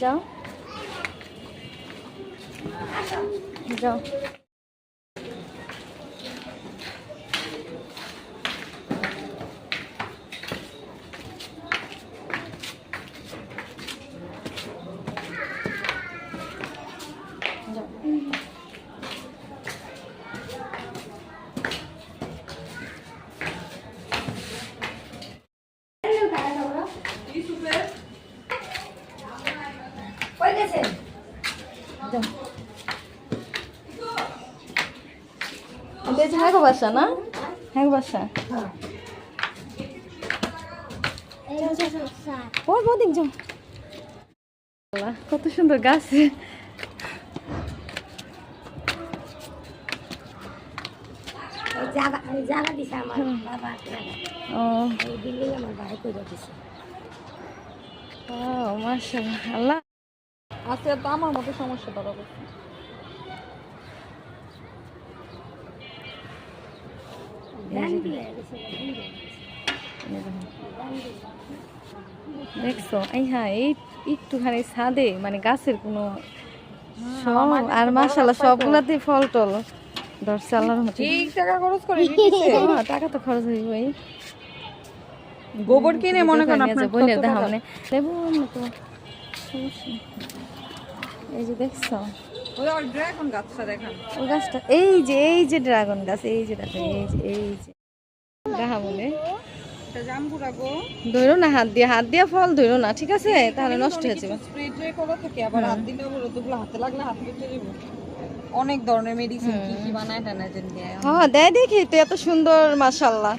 যাও। যাও যাও কই গেছে এটা হচ্ছে হ্যাঁ বাসা না? হ্যাঁ বাসা। ও বদিক যাও। কত সুন্দর গাছ। জায়গা দিছে আমার বাবা ও। এই বিল্ডিং আমার ভাই করে দিছে। ও মাশাআল্লাহ আচ্ছা তো আমার মতো সমস্যা করছে দেখছ? এই হ্যাঁ এই একটুখানি ছাদে মানে গাছের কোনো সব আর মাশাল্লাহ সবগুলাতে ফল টল। ধরছে আল্লাহর মতো ঠিক টাকা খরচ করে হ্যাঁ, টাকা তো খরচ হইবই। গোবর কিনে মনে করেন আপনার দেখা? মানে। লেবু সমস্যা এই যে দেখছ? ড্রাগন গাছটা দেখান। ওই গাছটা এই যে এই যে ড্রাগন গাছ এই যে দেখো এই যে এই যে। দেখা বলে এটা জাম্বুরা গো। ধরো না হাত দিয়ে হাত দিয়ে ফল ধরো না ঠিক আছে? তাহলে নষ্ট হয়ে যাবে। অনেক ধরনের মেডিসিন কি কি বানায় টানায় দেয় হ্যাঁ দেয় দেখি তো এত সুন্দর মাশাল্লাহ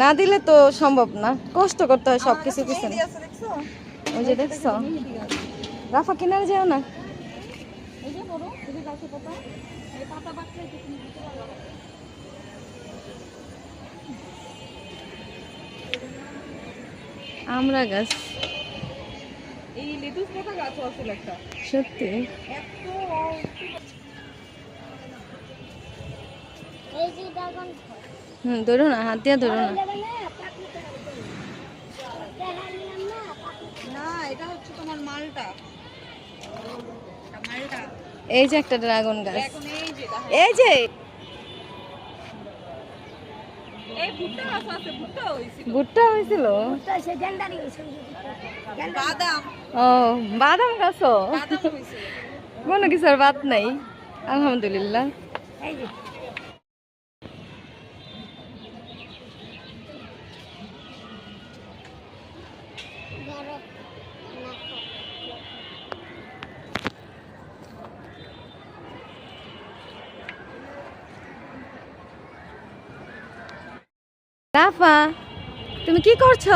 না দিলে তো সম্ভব না কষ্ট করতে হয় সব কিছু পিছনে। ওই যে দেখছ? রাফা কিনারে যাও না। আমরা গাছ। এই লেটুস পাতা গাছও আছে একটা। সত্যি? এত এই যে ড্রাগন হুম ধরো না হাত দিয়ে ধরো না। না এটা হচ্ছে তোমার মালটা। এই যে একটা ড্রাগন গাছ। এই যে দেখো। এই যে। ভুট্টা হয়েছিল। ও বাদাম গাছও? কোনো কিছুর বাদ নাই। আলহামদুলিল্লাহ। এই তুমি কি করছ?